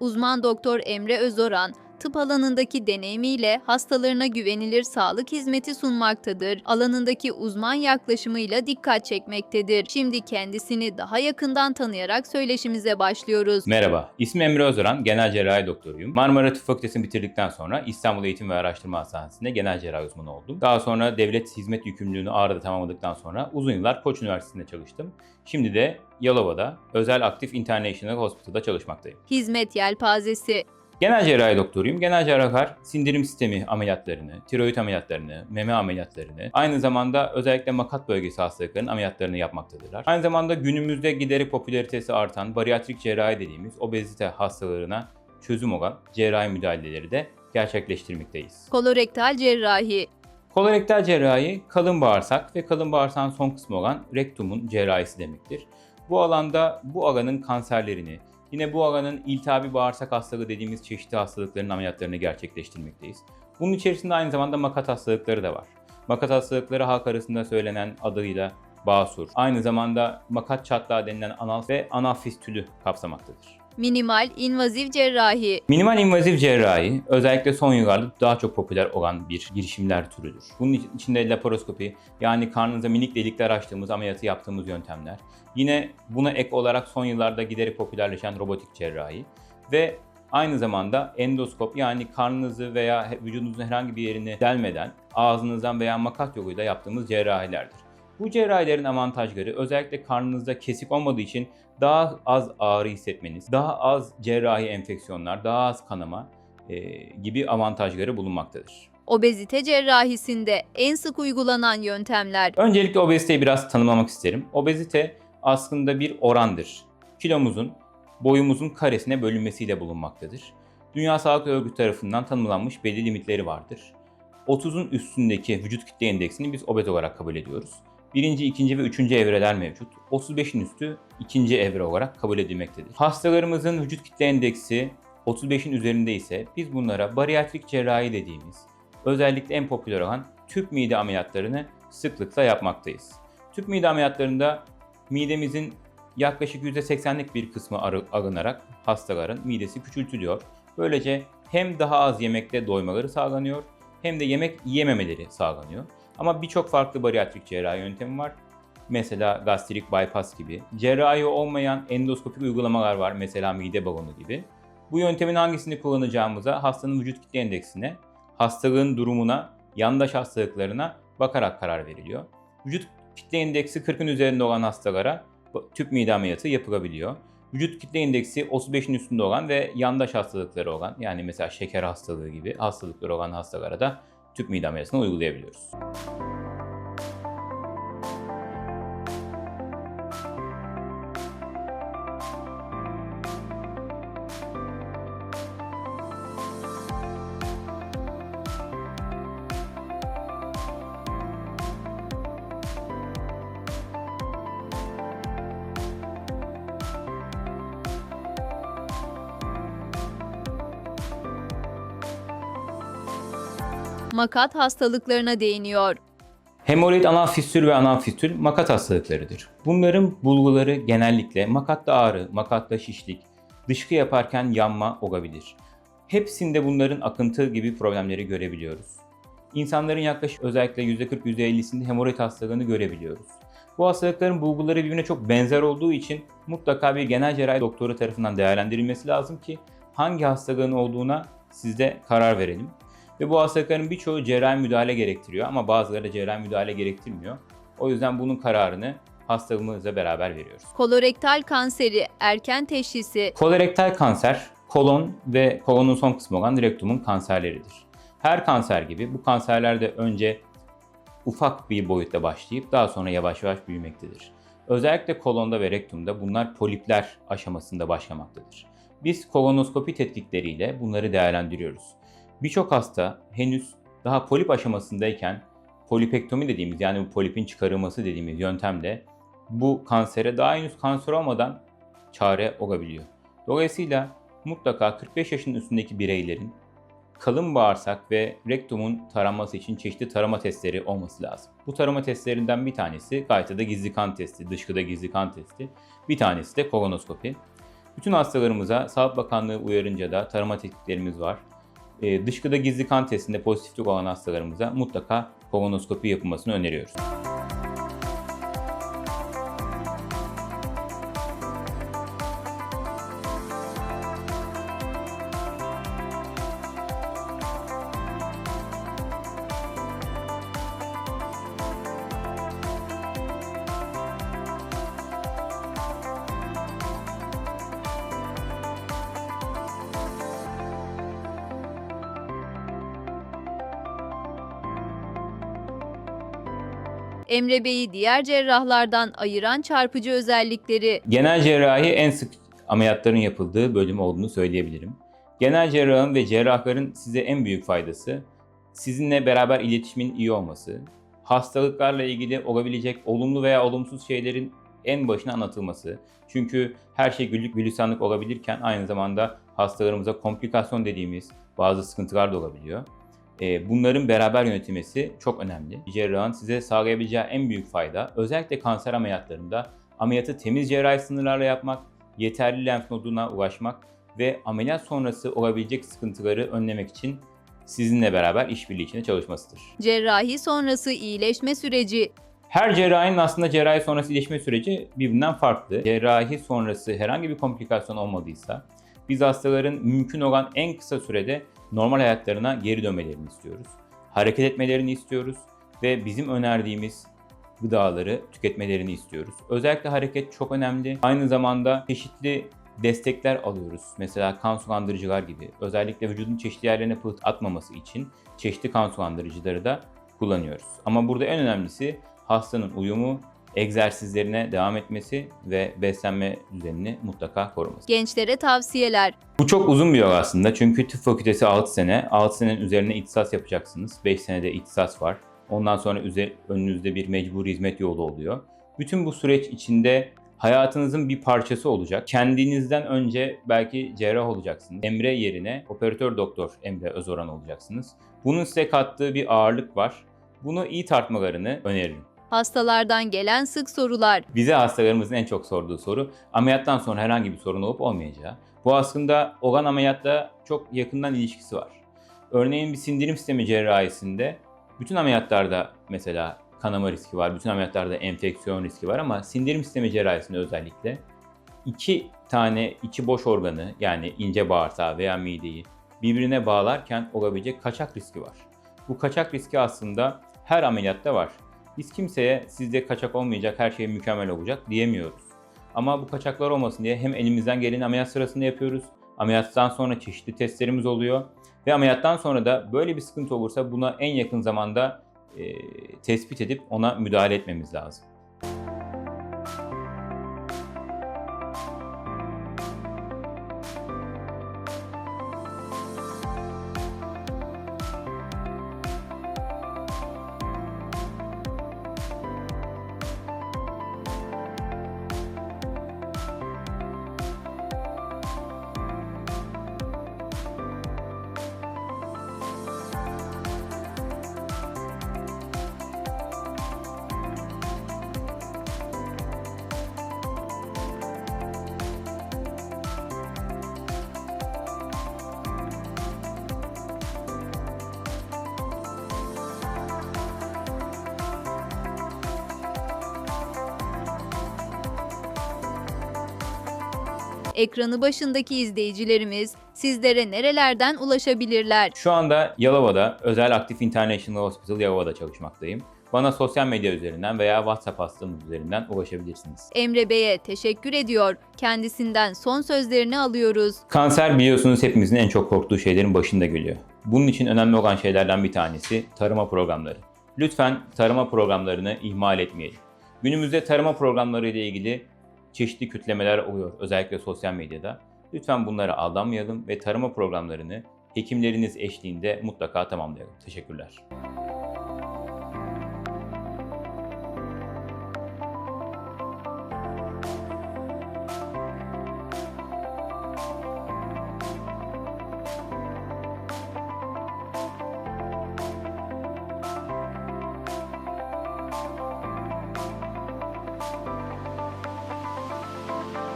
Uzman doktor Emre Özoran, tıp alanındaki deneyimiyle hastalarına güvenilir sağlık hizmeti sunmaktadır. Alanındaki uzman yaklaşımıyla dikkat çekmektedir. Şimdi kendisini daha yakından tanıyarak söyleşimize başlıyoruz. Merhaba, ismim Emre Özoran, genel cerrahi doktoruyum. Marmara Tıp Fakültesini bitirdikten sonra İstanbul Eğitim ve Araştırma Hastanesi'nde genel cerrahi uzmanı oldum. Daha sonra devlet hizmet yükümlülüğünü Ağrı'da tamamladıktan sonra uzun yıllar Koç Üniversitesi'nde çalıştım. Şimdi de Yalova'da Özel Aktif International Hospital'da çalışmaktayım. Hizmet yelpazesi Genel cerrahi doktoruyum. Genel cerrahlar sindirim sistemi ameliyatlarını, tiroid ameliyatlarını, meme ameliyatlarını, aynı zamanda özellikle makat bölgesi hastalıklarının ameliyatlarını yapmaktadırlar. Aynı zamanda günümüzde giderek popülaritesi artan bariyatrik cerrahi dediğimiz obezite hastalarına çözüm olan cerrahi müdahaleleri de gerçekleştirmekteyiz. kolorektal cerrahi, Kolorektal cerrahi kalın bağırsak ve kalın bağırsağın son kısmı olan rektumun cerrahisi demektir. Bu alanda bu alanın kanserlerini, yine bu alanın iltihabi bağırsak hastalığı dediğimiz çeşitli hastalıkların ameliyatlarını gerçekleştirmekteyiz. Bunun içerisinde aynı zamanda makat hastalıkları da var. Makat hastalıkları halk arasında söylenen adıyla basur. Aynı zamanda makat çatlağı denilen anal ve anal fistülü kapsamaktadır. Minimal invaziv cerrahi, Minimal invazif cerrahi özellikle son yıllarda daha çok popüler olan bir girişimler türüdür. Bunun iç- içinde laparoskopi yani karnınıza minik delikler açtığımız ameliyatı yaptığımız yöntemler. Yine buna ek olarak son yıllarda giderek popülerleşen robotik cerrahi ve aynı zamanda endoskop yani karnınızı veya vücudunuzun herhangi bir yerini delmeden ağzınızdan veya makat yoluyla yaptığımız cerrahilerdir. Bu cerrahilerin avantajları özellikle karnınızda kesik olmadığı için daha az ağrı hissetmeniz, daha az cerrahi enfeksiyonlar, daha az kanama e, gibi avantajları bulunmaktadır. obezite cerrahisinde en sık uygulanan yöntemler, Öncelikle obeziteyi biraz tanımlamak isterim. Obezite aslında bir orandır. Kilomuzun boyumuzun karesine bölünmesiyle bulunmaktadır. Dünya Sağlık Örgütü tarafından tanımlanmış belli limitleri vardır. 30'un üstündeki vücut kitle endeksini biz obez olarak kabul ediyoruz. Birinci, ikinci ve üçüncü evreler mevcut. 35'in üstü ikinci evre olarak kabul edilmektedir. Hastalarımızın vücut kitle endeksi 35'in üzerinde ise biz bunlara bariyatrik cerrahi dediğimiz özellikle en popüler olan tüp mide ameliyatlarını sıklıkla yapmaktayız. Tüp mide ameliyatlarında midemizin yaklaşık %80'lik bir kısmı alınarak hastaların midesi küçültülüyor. Böylece hem daha az yemekte doymaları sağlanıyor hem de yemek yememeleri sağlanıyor. Ama birçok farklı bariyatrik cerrahi yöntemi var. Mesela gastrik bypass gibi. Cerrahi olmayan endoskopik uygulamalar var. Mesela mide balonu gibi. Bu yöntemin hangisini kullanacağımıza hastanın vücut kitle endeksine, hastalığın durumuna, yandaş hastalıklarına bakarak karar veriliyor. Vücut kitle indeksi 40'ın üzerinde olan hastalara tüp mide ameliyatı yapılabiliyor. Vücut kitle indeksi 35'in üstünde olan ve yandaş hastalıkları olan yani mesela şeker hastalığı gibi hastalıkları olan hastalara da tüp mide ameliyatını uygulayabiliyoruz. Makat hastalıklarına değiniyor. Hemoroid anal fistül ve anal fistül makat hastalıklarıdır. Bunların bulguları genellikle makatta ağrı, makatta şişlik, dışkı yaparken yanma olabilir. Hepsinde bunların akıntı gibi problemleri görebiliyoruz. İnsanların yaklaşık özellikle %40-%50'sinde hemoroid hastalığını görebiliyoruz. Bu hastalıkların bulguları birbirine çok benzer olduğu için mutlaka bir genel cerrahi doktoru tarafından değerlendirilmesi lazım ki hangi hastalığın olduğuna siz de karar verelim. Ve bu hastalıkların birçoğu cerrahi müdahale gerektiriyor ama bazıları cerrahi müdahale gerektirmiyor. O yüzden bunun kararını hastalığımızla beraber veriyoruz. Kolorektal kanseri erken teşhisi, Kolorektal kanser, kolon ve kolonun son kısmı olan rektumun kanserleridir. Her kanser gibi bu kanserler de önce ufak bir boyutta başlayıp daha sonra yavaş yavaş büyümektedir. Özellikle kolonda ve rektumda bunlar polipler aşamasında başlamaktadır. Biz kolonoskopi tetkikleriyle bunları değerlendiriyoruz. Birçok hasta henüz daha polip aşamasındayken polipektomi dediğimiz yani bu polipin çıkarılması dediğimiz yöntemle bu kansere daha henüz kanser olmadan çare olabiliyor. Dolayısıyla mutlaka 45 yaşın üstündeki bireylerin kalın bağırsak ve rektumun taranması için çeşitli tarama testleri olması lazım. Bu tarama testlerinden bir tanesi gaytada gizli kan testi, dışkıda gizli kan testi. Bir tanesi de kolonoskopi. Bütün hastalarımıza Sağlık Bakanlığı uyarınca da tarama tekniklerimiz var. Ee, dışkıda gizli kan testinde pozitiflik olan hastalarımıza mutlaka kolonoskopi yapılmasını öneriyoruz. Emre Bey'i diğer cerrahlardan ayıran çarpıcı özellikleri Genel cerrahi en sık ameliyatların yapıldığı bölüm olduğunu söyleyebilirim. Genel cerrahın ve cerrahların size en büyük faydası sizinle beraber iletişimin iyi olması, hastalıklarla ilgili olabilecek olumlu veya olumsuz şeylerin en başına anlatılması. Çünkü her şey güllük gülistanlık olabilirken aynı zamanda hastalarımıza komplikasyon dediğimiz bazı sıkıntılar da olabiliyor. Ee, Bunların beraber yönetilmesi çok önemli. Cerrahın size sağlayabileceği en büyük fayda özellikle kanser ameliyatlarında ameliyatı temiz cerrahi sınırlarla yapmak, yeterli lenf noduna ulaşmak ve ameliyat sonrası olabilecek sıkıntıları önlemek için sizinle beraber işbirliği içinde çalışmasıdır. cerrahi sonrası iyileşme süreci Her cerrahinin aslında cerrahi sonrası iyileşme süreci birbirinden farklı. Cerrahi sonrası herhangi bir komplikasyon olmadıysa biz hastaların mümkün olan en kısa sürede normal hayatlarına geri dönmelerini istiyoruz. Hareket etmelerini istiyoruz ve bizim önerdiğimiz gıdaları tüketmelerini istiyoruz. Özellikle hareket çok önemli. Aynı zamanda çeşitli destekler alıyoruz. Mesela kan sulandırıcılar gibi. Özellikle vücudun çeşitli yerlerine pıht atmaması için çeşitli kan sulandırıcıları da kullanıyoruz. Ama burada en önemlisi hastanın uyumu, egzersizlerine devam etmesi ve beslenme düzenini mutlaka koruması. gençlere tavsiyeler Bu çok uzun bir yol aslında çünkü tıp fakültesi 6 sene. 6 senenin üzerine ihtisas yapacaksınız. 5 senede ihtisas var. Ondan sonra önünüzde bir mecburi hizmet yolu oluyor. Bütün bu süreç içinde hayatınızın bir parçası olacak. Kendinizden önce belki cerrah olacaksınız. Emre yerine operatör doktor Emre Özoran olacaksınız. Bunun size kattığı bir ağırlık var. Bunu iyi tartmalarını öneririm. Hastalardan gelen sık sorular Bize hastalarımızın en çok sorduğu soru ameliyattan sonra herhangi bir sorun olup olmayacağı. Bu aslında olan ameliyatla çok yakından ilişkisi var. Örneğin bir sindirim sistemi cerrahisinde bütün ameliyatlarda mesela kanama riski var, bütün ameliyatlarda enfeksiyon riski var ama sindirim sistemi cerrahisinde özellikle iki tane içi boş organı yani ince bağırsağı veya mideyi birbirine bağlarken olabilecek kaçak riski var. Bu kaçak riski aslında her ameliyatta var. Biz kimseye sizde kaçak olmayacak, her şey mükemmel olacak diyemiyoruz. Ama bu kaçaklar olmasın diye hem elimizden geleni ameliyat sırasında yapıyoruz. Ameliyattan sonra çeşitli testlerimiz oluyor. Ve ameliyattan sonra da böyle bir sıkıntı olursa buna en yakın zamanda e, tespit edip ona müdahale etmemiz lazım. Ekranı başındaki izleyicilerimiz sizlere nerelerden ulaşabilirler? Şu anda Yalova'da Özel Aktif International Hospital Yalova'da çalışmaktayım. Bana sosyal medya üzerinden veya WhatsApp hattımız üzerinden ulaşabilirsiniz. Emre Bey'e teşekkür ediyor. Kendisinden son sözlerini alıyoruz. Kanser biliyorsunuz hepimizin en çok korktuğu şeylerin başında geliyor. Bunun için önemli olan şeylerden bir tanesi tarıma programları. Lütfen tarıma programlarını ihmal etmeyelim. Günümüzde tarıma programları ile ilgili çeşitli kütlemeler oluyor özellikle sosyal medyada. Lütfen bunlara aldanmayalım ve tarıma programlarını hekimleriniz eşliğinde mutlaka tamamlayalım. Teşekkürler.